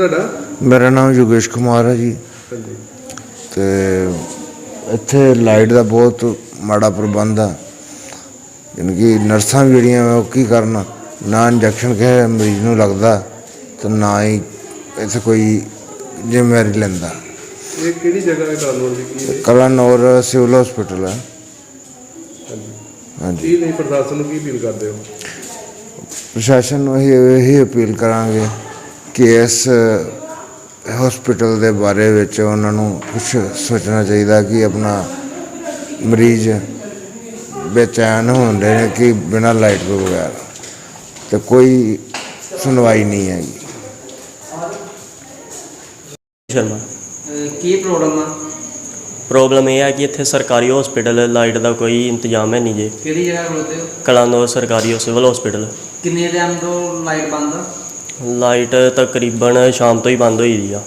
ਤੁਹਾਡਾ? ਮੇਰਾ ਨਾਮ ਯੋਗੇਸ਼ ਕੁਮਾਰ ਹੈ ਜੀ। ਤੇ ਇੱਥੇ ਲਾਈਟ ਦਾ ਬਹੁਤ ਮਾੜਾ ਪ੍ਰਬੰਧ ਆ। ਯਾਨੀ ਕਿ ਨਰਸਾਂ ਵੀ ਜਿਹੜੀਆਂ ਉਹ ਕੀ ਕਰਨ ਨਾ ਇੰਜੈਕਸ਼ਨ ਕਿਸੇ ਮਰੀਜ਼ ਨੂੰ ਲੱਗਦਾ ਤੇ ਨਾ ਹੀ ਇੱਥੇ ਕੋਈ ਜ਼ਿੰਮੇਵਾਰੀ ਲੈਂਦਾ। ਇਹ ਕਿਹੜੀ ਜਗ੍ਹਾ ਹੈ ਕਾਨੂੰਨ ਦੀ ਕੀ ਹੈ? ਕਲਾਨੌਰ ਸਿਵਲ ਹਸਪੀਟਲ ਹੈ। ਹਾਂਜੀ। ਕੀ ਨਹੀਂ ਪ੍ਰਸ਼ਾਸਨ ਨੂੰ ਕੀ ਅਪੀਲ ਕਰਦੇ ਹੋ? ਪ੍ਰਸ਼ਾਸਨ ਨੂੰ ਇਹ ਇਹੀ ਅਪੀਲ ਕਰਾਂਗੇ। ਕਿ ਇਸ ਹਸਪੀਟਲ ਦੇ ਬਾਰੇ ਵਿੱਚ ਉਹਨਾਂ ਨੂੰ ਕੁਝ ਸੋਚਣਾ ਚਾਹੀਦਾ ਕਿ ਆਪਣਾ ਮਰੀਜ਼ ਬੇਚੈਨ ਹੁੰਦੇ ਨੇ ਕਿ ਬਿਨਾਂ ਲਾਈਟ ਤੋਂ ਬਗੈਰ। ਤੇ ਕੋਈ ਸੁਣਵਾਈ ਨਹੀਂ ਹੈਗੀ। ਸ਼ਰਮਾ। ਕੀ ਪ੍ਰੋਬਲਮ ਆ? ਪ੍ਰੋਬਲਮ ਇਹ ਹੈ ਕਿ ਇੱਥੇ ਸਰਕਾਰੀ ਹਸਪੀਟਲ ਲਾਈਟ ਦਾ ਕੋਈ ਇੰਤਜ਼ਾਮ ਹੈ ਨਹੀਂ ਜੇ। ਕਿਹੜੀ ਜਗ੍ਹਾ ਖਲੋਤੇ ਹੋ? ਕਲਾਨੌਰ ਸਰਕਾਰੀ ਸਿਵਲ ਹਸਪੀਟਲ ਕਿੰਨੇ ਟਾਈਮ ਤੋਂ ਲਾਈਟ ਬੰਦ ਆ? ਲਾਈਟ ਤਕਰੀਬਨ ਸ਼ਾਮ ਤੋਂ ਹੀ ਬੰਦ ਹੋਈ ਦੀ ਆ।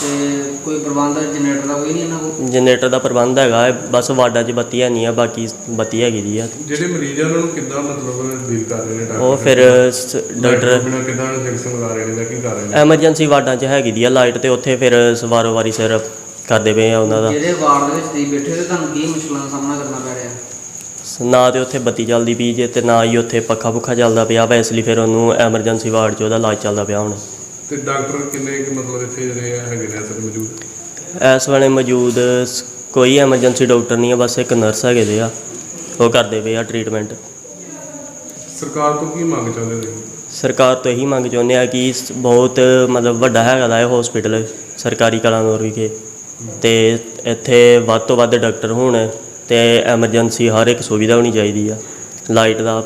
ਤੇ ਕੋਈ ਪ੍ਰਬੰਧ ਜਨਰੇਟਰ ਦਾ ਕੋਈ ਨਹੀਂ ਇਹਨਾਂ ਕੋਲ? ਜਨਰੇਟਰ ਦਾ ਪ੍ਰਬੰਧ ਹੈਗਾ ਹੈ, ਬਸ ਵਾਰਡਾਂ 'ਚ ਬੱਤੀ ਹੈ ਨਹੀਂ ਆ ਬਾਕੀ ਬੱਤੀ ਹੈਗੀ ਦੀ ਆ। ਜਿਹੜੇ ਮਰੀਜ਼ ਆ ਉਹਨਾਂ ਨੂੰ ਕਿੱਦਾਂ ਮਤਲਬ ਡੀਲ ਕਰ ਰਹੇ ਨੇ ਡਾਕਟਰ ਉਹ ਫਿਰ ਸ- ਡਾਕਟਰ ਬਿਨਾਂ ਕਿੱਦਾਂ ਇੰਜੈਕਸ਼ਨ ਲਗਾ ਰਹੇ ਨੇ ਜਾਂ ਕੀ ਕਰ ਰਹੇ ਨੇ? ਐਮਰਜੈਂਸੀ ਵਾਰਡਾਂ 'ਚ ਹੈਗੀ ਦੀ ਆ ਲਾਈਟ ਤੇ ਉੱਥੇ ਫਿਰ ਵਾਰੋ ਵਾਰੀ ਸਿਰ ਕਰਦੇ ਪਏ ਆ ਉਹਨਾਂ ਦਾ। ਜਿਹੜੇ ਵਾਰਡ ਦੇ ਵਿੱਚ ਤੁਸੀਂ ਬੈਠੇ ਤੇ ਤੁਹਾਨੂੰ ਕੀ ਮੁਸ਼ਕਲਾਂ ਦਾ ਸਾਹਮਣਾ ਕਰਨਾ ਪੈ ਰਿਹਾ? ਨਾ ਤੇ ਉੱਥੇ ਬੱਤੀ ਚੱਲਦੀ ਪਈ ਜੇ ਤੇ ਨਾ ਹੀ ਉੱਥੇ ਪੱਖਾ ਪੁੱਖਾ ਚੱਲਦਾ ਪਿਆ ਵਾ ਇਸ ਲਈ ਫਿਰ ਉਹਨੂੰ ਐਮਰਜੈਂਸੀ ਵਾਰਡ 'ਚ ਉਹਦਾ ਇਲਾਜ ਚੱਲਦਾ ਪਿਆ ਹੁਣ। ਤੇ ਡਾਕਟਰ ਕਿੰਨੇ ਕੁ ਮਤਲਬ ਇੱਥੇ ਜਿਹੜੇ ਆ ਹੈਗੇ ਨੇ ਅਸਲ ਮੌਜੂਦ? ਇਸ ਵੇਲੇ ਮੌਜੂਦ ਸ- ਕੋਈ ਐਮਰਜੈਂਸੀ ਡਾਕਟਰ ਨਹੀਂ ਆ ਬਸ ਇੱਕ ਨਰਸ ਹੈਗੇ ਦੇ ਆ ਉਹ ਕਰਦੇ ਪਏ ਆ ਟ੍ਰੀਟਮੈਂਟ ਸਰਕਾਰ ਤੋਂ ਕੀ ਮੰਗ ਚਾਹੁੰਦੇ ਤੁਸੀਂ? ਸਰਕਾਰ ਤੋਂ ਇਹੀ ਮੰਗ ਚਾਹੁੰਦੇ ਆ ਕਿ ਸ- ਬਹੁਤ ਮਤਲਬ ਵੱਡਾ ਹੈਗਾ ਦਾ ਇਹ ਹਸਪੀਟਲ ਸਰਕਾਰੀ ਕਲਾਨੌਰ ਵਿਖੇ ਤੇ ਇੱਥੇ ਵੱਧ ਤੋਂ ਵੱਧ ਡਾਕਟਰ ਹੋਣ। ਤੇ ਐਮਰਜੈਂਸੀ ਹਰ ਇੱਕ ਸੁਵਿਧਾ ਹੋਣੀ ਚਾਹੀਦੀ ਆ। ਲਾਈਟ ਦਾ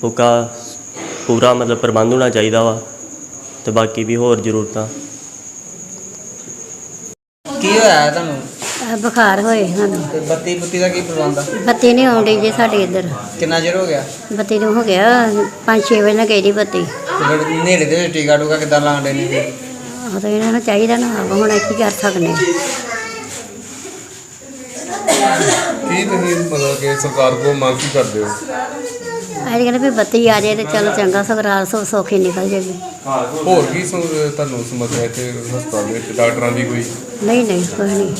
ਪੂਰਾ ਪੂਰਾ ਮਤਲਬ ਪ੍ਰਬੰਧ ਹੋਣਾ ਚਾਹੀਦਾ ਵਾ ਤੇ ਬਾਕੀ ਵੀ ਹੋਰ ਜ਼ਰੂਰਤਾਂ। ਕੀ ਹੋਇਆ ਤੁਹਾਨੂੰ? ਆਹ ਬੁਖਾਰ ਹੋਏ ਸਾਨੂੰ। ਤੇ ਬੱਤੀ ਬੁੱਤੀ ਦਾ ਕੀ ਪ੍ਰਬੰਧ ਆ? ਬੱਤੀ ਨਹੀਂ ਆਉਂਦੀ ਜੇ ਸਾਡੇ ਇੱਧਰ। ਕਿੰਨਾ ਚਿਰ ਹੋ ਗਿਆ? ਬੱਤੀ ਨੂੰ ਹੋ ਗਿਆ 5-6 ਵਜੇ ਨਾਲ ਗਈ ਦੀ ਬੱਤੀ। ਤੇ ਫਿਰ ਨੇੜੇ ਦੇ ਵਿੱਚ ਟੀਕਾ ਟੂਕਾ ਕਿੱਦਾਂ ਲਾਉਂਦੇ ਨੇ? ਫਿਰ? ਉਹ ਤਾਂ ਇਹਨਾਂ ਨੂੰ ਚਾਹੀਦਾ ਨਾ ਹੁਣ ਕੀ ਕਰ ਸਕਦੇ ਕੀ ਤੁਸੀਂ ਮਤਲਬ ਕਿ ਸਰਕਾਰ ਕੋਲ ਮੰਗ ਕੀ ਕਰਦੇ ਹੋ? ਅੱਜ ਕਹਿੰਦੇ ਵੀ ਬੱਤੀ ਆ ਜਾਏ ਤੇ ਚਲੋ ਚੰਗਾ ਸਗਰਾਲ ਸੌ ਸੌਖੀ ਨਿਕਲ ਜਾਏਗੀ। ਹੋਰ ਕੀ ਸਮ- ਤੁਹਾਨੂੰ ਸਮੱਸਿਆ ਇੱਥੇ ਹਸਪਤਾਲ ਦੇ ਵਿੱਚ ਡਾਕਟਰਾਂ ਦੀ ਕੋਈ? ਨਹੀਂ ਨਹੀਂ ਕੋਈ ਨਹੀਂ।